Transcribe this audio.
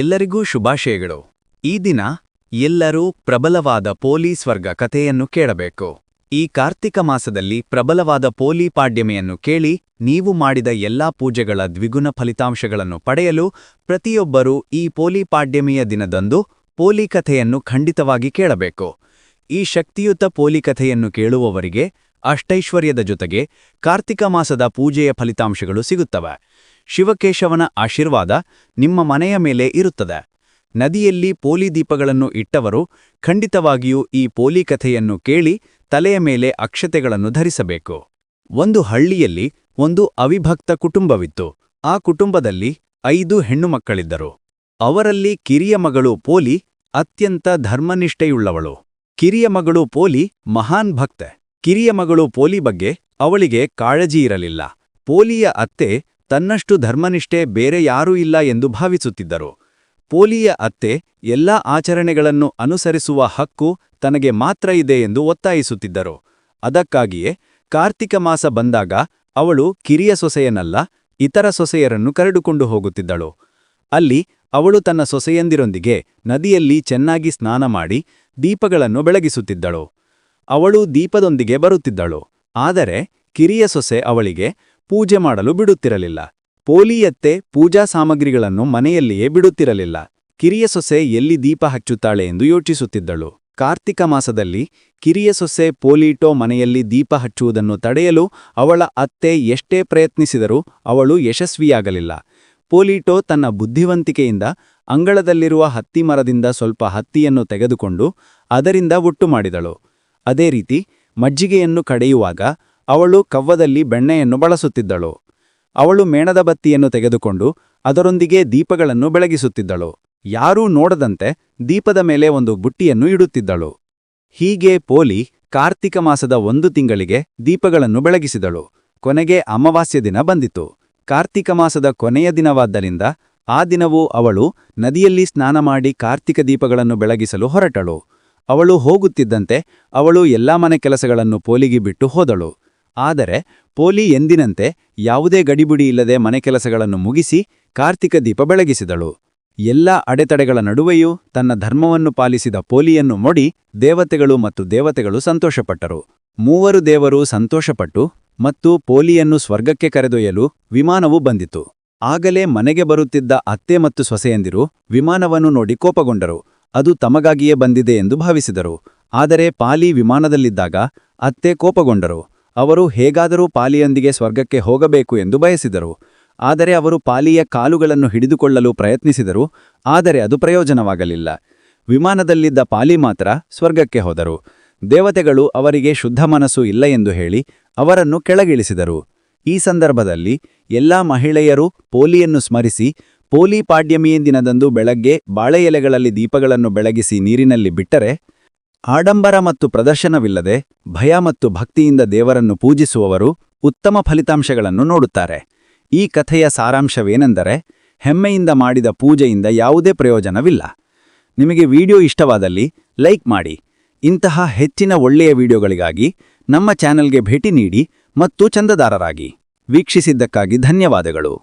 ಎಲ್ಲರಿಗೂ ಶುಭಾಶಯಗಳು. ಈ ದಿನ ಎಲ್ಲರೂ ಪ್ರಬಲವಾದ ಪೋಲಿ ಸ್ವರ್ಗ ಕಥೆಯನ್ನು ಕೇಳಬೇಕು. ಈ ಕಾರ್ತಿಕ ಮಾಸದಲ್ಲಿ ಪ್ರಬಲವಾದ ಪೋಲಿ ಪಾಡ್ಯಮೆಯನ್ನು ಕೇಳಿ ನೀವು ಮಾಡಿದ ಎಲ್ಲಾ ಪೂಜೆಗಳ ದ್ವಿಗುಣ ಫಲಿತಾಂಶಗಳನ್ನು ಪಡೆಯಲು ಪ್ರತಿಯೊಬ್ಬರೂ ಈ ಪೋಲಿ ಪಾಡ್ಯಮೆಯ ದಿನದಂದು ಪೋಲಿ ಕಥೆಯನ್ನು ಖಂಡಿತವಾಗಿ ಕೇಳಬೇಕು. ಈ ಶಕ್ತಿಯುತ ಪೋಲಿ ಕಥೆಯನ್ನು ಕೇಳುವವರಿಗೆ ಅಷ್ಟೈಶ್ವರ್ಯದ ಜೊತೆಗೆ ಕಾರ್ತಿಕ ಮಾಸದ ಪೂಜೆಯ ಫಲಿತಾಂಶಗಳು ಸಿಗುತ್ತವೆ. ಶಿವಕೇಶವನ ಆಶೀರ್ವಾದ ನಿಮ್ಮ ಮನೆಯ ಮೇಲೆ ಇರುತ್ತದೆ. ನದಿಯಲ್ಲಿ ಪೋಲಿ ದೀಪಗಳನ್ನು ಇಟ್ಟವರು ಖಂಡಿತವಾಗಿಯೂ ಈ ಪೋಲಿ ಕಥೆಯನ್ನು ಕೇಳಿ ತಲೆಯ ಮೇಲೆ ಅಕ್ಷತೆಗಳನ್ನು ಧರಿಸಬೇಕು. ಒಂದು ಹಳ್ಳಿಯಲ್ಲಿ ಒಂದು ಅವಿಭಕ್ತ ಕುಟುಂಬವಿತ್ತು. ಆ ಕುಟುಂಬದಲ್ಲಿ ಐದು ಹೆಣ್ಣು ಮಕ್ಕಳಿದ್ದರು. ಅವರಲ್ಲಿ ಕಿರಿಯ ಮಗಳು ಪೋಲಿ ಅತ್ಯಂತ ಧರ್ಮನಿಷ್ಠೆಯುಳ್ಳವಳು. ಕಿರಿಯ ಮಗಳು ಪೋಲಿ ಮಹಾನ್ ಭಕ್ತೆ. ಕಿರಿಯ ಮಗಳು ಪೋಲಿ ಬಗ್ಗೆ ಅವಳಿಗೆ ಕಾಳಜಿ ಇರಲಿಲ್ಲ. ಪೋಲಿಯ ಅತ್ತೆ ತನ್ನಷ್ಟು ಧರ್ಮನಿಷ್ಠೆ ಬೇರೆ ಯಾರೂ ಇಲ್ಲ ಎಂದು ಭಾವಿಸುತ್ತಿದ್ದರು. ಪೋಲಿಯ ಅತ್ತೆ ಎಲ್ಲಾ ಆಚರಣೆಗಳನ್ನು ಅನುಸರಿಸುವ ಹಕ್ಕು ತನಗೆ ಮಾತ್ರ ಇದೆ ಎಂದು ಒತ್ತಾಯಿಸುತ್ತಿದ್ದರು. ಅದಕ್ಕಾಗಿಯೇ ಕಾರ್ತಿಕ ಮಾಸ ಬಂದಾಗ ಅವಳು ಕಿರಿಯ ಸೊಸೆಯನಲ್ಲ, ಇತರ ಸೊಸೆಯರನ್ನು ಕರೆದುಕೊಂಡು ಹೋಗುತ್ತಿದ್ದಳು. ಅಲ್ಲಿ ಅವಳು ತನ್ನ ಸೊಸೆಯಂದಿರೊಂದಿಗೆ ನದಿಯಲ್ಲಿ ಚೆನ್ನಾಗಿ ಸ್ನಾನ ಮಾಡಿ ದೀಪಗಳನ್ನು ಬೆಳಗಿಸುತ್ತಿದ್ದಳು. ಅವಳು ದೀಪದೊಂದಿಗೆ ಬರುತ್ತಿದ್ದಳು. ಆದರೆ ಕಿರಿಯ ಸೊಸೆ ಅವಳಿಗೆ ಪೂಜೆ ಮಾಡಲು ಬಿಡುತ್ತಿರಲಿಲ್ಲ. ಪೋಲಿಯತ್ತೆ ಪೂಜಾ ಸಾಮಗ್ರಿಗಳನ್ನು ಮನೆಯಲ್ಲಿಯೇ ಬಿಡುತ್ತಿರಲಿಲ್ಲ. ಕಿರಿಯ ಸೊಸೆ ಎಲ್ಲಿ ದೀಪ ಹಚ್ಚುತ್ತಾಳೆ ಎಂದು ಯೋಚಿಸುತ್ತಿದ್ದಳು. ಕಾರ್ತಿಕ ಮಾಸದಲ್ಲಿ ಕಿರಿಯ ಸೊಸೆ ಪೋಲಿಟೋ ಮನೆಯಲ್ಲಿ ದೀಪ ಹಚ್ಚುವುದನ್ನು ತಡೆಯಲು ಅವಳ ಅತ್ತೆ ಎಷ್ಟೇ ಪ್ರಯತ್ನಿಸಿದರೂ ಅವಳು ಯಶಸ್ವಿಯಾಗಲಿಲ್ಲ. ಪೋಲಿಟೋ ತನ್ನ ಬುದ್ಧಿವಂತಿಕೆಯಿಂದ ಅಂಗಳದಲ್ಲಿರುವ ಹತ್ತಿ ಮರದಿಂದ ಸ್ವಲ್ಪ ಹತ್ತಿಯನ್ನು ತೆಗೆದುಕೊಂಡು ಅದರಿಂದ ಒಟ್ಟು ಮಾಡಿದಳು. ಅದೇ ರೀತಿ ಮಜ್ಜಿಗೆಯನ್ನು ಕಡೆಯುವಾಗ ಅವಳು ಕವ್ವದಲ್ಲಿ ಬೆಣ್ಣೆಯನ್ನು ಬಳಸುತ್ತಿದ್ದಳು. ಅವಳು ಮೇಣದ ಬತ್ತಿಯನ್ನು ತೆಗೆದುಕೊಂಡು ಅದರೊಂದಿಗೆ ದೀಪಗಳನ್ನು ಬೆಳಗಿಸುತ್ತಿದ್ದಳು. ಯಾರೂ ನೋಡದಂತೆ ದೀಪದ ಮೇಲೆ ಒಂದು ಬುಟ್ಟಿಯನ್ನು ಇಡುತ್ತಿದ್ದಳು. ಹೀಗೆ ಪೋಲಿ ಕಾರ್ತಿಕ ಮಾಸದ ಒಂದು ತಿಂಗಳಿಗೆ ದೀಪಗಳನ್ನು ಬೆಳಗಿಸಿದಳು. ಕೊನೆಗೆ ಅಮಾವಾಸ್ಯ ದಿನ ಬಂದಿತು. ಕಾರ್ತಿಕ ಮಾಸದ ಕೊನೆಯ ದಿನವಾದ್ದರಿಂದ ಆ ದಿನವೂ ಅವಳು ನದಿಯಲ್ಲಿ ಸ್ನಾನ ಮಾಡಿ ಕಾರ್ತಿಕ ದೀಪಗಳನ್ನು ಬೆಳಗಿಸಲು ಹೊರಟಳು. ಅವಳು ಹೋಗುತ್ತಿದ್ದಂತೆ ಅವಳು ಎಲ್ಲಾ ಮನೆ ಕೆಲಸಗಳನ್ನು ಪೋಲಿಗೆ ಬಿಟ್ಟು ಹೋದಳು. ಆದರೆ ಪೋಲಿ ಎಂದಿನಂತೆ ಯಾವುದೇ ಗಡಿಬಿಡಿ ಇಲ್ಲದೆ ಮನೆ ಕೆಲಸಗಳನ್ನು ಮುಗಿಸಿ ಕಾರ್ತಿಕ ದೀಪ ಬೆಳಗಿಸಿದಳು. ಎಲ್ಲ ಅಡೆತಡೆಗಳ ನಡುವೆಯೂ ತನ್ನ ಧರ್ಮವನ್ನು ಪಾಲಿಸಿದ ಪೋಲಿಯನ್ನು ಮೊಡಿ ದೇವತೆಗಳು ಮತ್ತು ದೇವತೆಗಳು ಸಂತೋಷಪಟ್ಟರು. ಮೂವರು ದೇವರು ಸಂತೋಷಪಟ್ಟು ಮತ್ತು ಪೋಲಿಯನ್ನು ಸ್ವರ್ಗಕ್ಕೆ ಕರೆದೊಯ್ಯಲು ವಿಮಾನವು ಬಂದಿತು. ಆಗಲೇ ಮನೆಗೆ ಬರುತ್ತಿದ್ದ ಅತ್ತೆ ಮತ್ತು ಸೊಸೆಯಂದಿರು ವಿಮಾನವನ್ನು ನೋಡಿ ಕೋಪಗೊಂಡರು. ಅದು ತಮಗಾಗಿಯೇ ಬಂದಿದೆ ಎಂದು ಭಾವಿಸಿದರು. ಆದರೆ ಪಾಲಿ ವಿಮಾನದಲ್ಲಿದ್ದಾಗ ಅತ್ತೆ ಕೋಪಗೊಂಡರು. ಅವರು ಹೇಗಾದರೂ ಪಾಲಿಯೊಂದಿಗೆ ಸ್ವರ್ಗಕ್ಕೆ ಹೋಗಬೇಕು ಎಂದು ಬಯಸಿದರು. ಆದರೆ ಅವರು ಪಾಲಿಯ ಕಾಲುಗಳನ್ನು ಹಿಡಿದುಕೊಳ್ಳಲು ಪ್ರಯತ್ನಿಸಿದರು, ಆದರೆ ಅದು ಪ್ರಯೋಜನವಾಗಲಿಲ್ಲ. ವಿಮಾನದಲ್ಲಿದ್ದ ಪಾಲಿ ಮಾತ್ರ ಸ್ವರ್ಗಕ್ಕೆ ಹೋದರು. ದೇವತೆಗಳು ಅವರಿಗೆ ಶುದ್ಧ ಮನಸ್ಸು ಇಲ್ಲ ಎಂದು ಹೇಳಿ ಅವರನ್ನು ಕೆಳಗಿಳಿಸಿದರು. ಈ ಸಂದರ್ಭದಲ್ಲಿ ಎಲ್ಲಾ ಮಹಿಳೆಯರು ಪೋಲಿಯನ್ನು ಸ್ಮರಿಸಿ, ಪೋಲಿ ಪಾಡ್ಯಮಿಯ ದಿನದಂದು ಬೆಳಗ್ಗೆ ಬಾಳೆ ಎಲೆಗಳಲ್ಲಿ ದೀಪಗಳನ್ನು ಬೆಳಗಿಸಿ ನೀರಿನಲ್ಲಿ ಬಿಟ್ಟರೆ ಆಡಂಬರ ಮತ್ತು ಪ್ರದರ್ಶನವಿಲ್ಲದೆ ಭಯ ಮತ್ತು ಭಕ್ತಿಯಿಂದ ದೇವರನ್ನು ಪೂಜಿಸುವವರು ಉತ್ತಮ ಫಲಿತಾಂಶಗಳನ್ನು ನೋಡುತ್ತಾರೆ. ಈ ಕಥೆಯ ಸಾರಾಂಶವೇನೆಂದರೆ ಹೆಮ್ಮೆಯಿಂದ ಮಾಡಿದ ಪೂಜೆಯಿಂದ ಯಾವುದೇ ಪ್ರಯೋಜನವಿಲ್ಲ. ನಿಮಗೆ ವಿಡಿಯೋ ಇಷ್ಟವಾದಲ್ಲಿ ಲೈಕ್ ಮಾಡಿ. ಇಂತಹ ಹೆಚ್ಚಿನ ಒಳ್ಳೆಯ ವಿಡಿಯೋಗಳಿಗಾಗಿ ನಮ್ಮ ಚಾನೆಲ್ಗೆ ಭೇಟಿ ನೀಡಿ ಮತ್ತು ಚಂದದಾರರಾಗಿ. ವೀಕ್ಷಿಸಿದ್ದಕ್ಕಾಗಿ ಧನ್ಯವಾದಗಳು.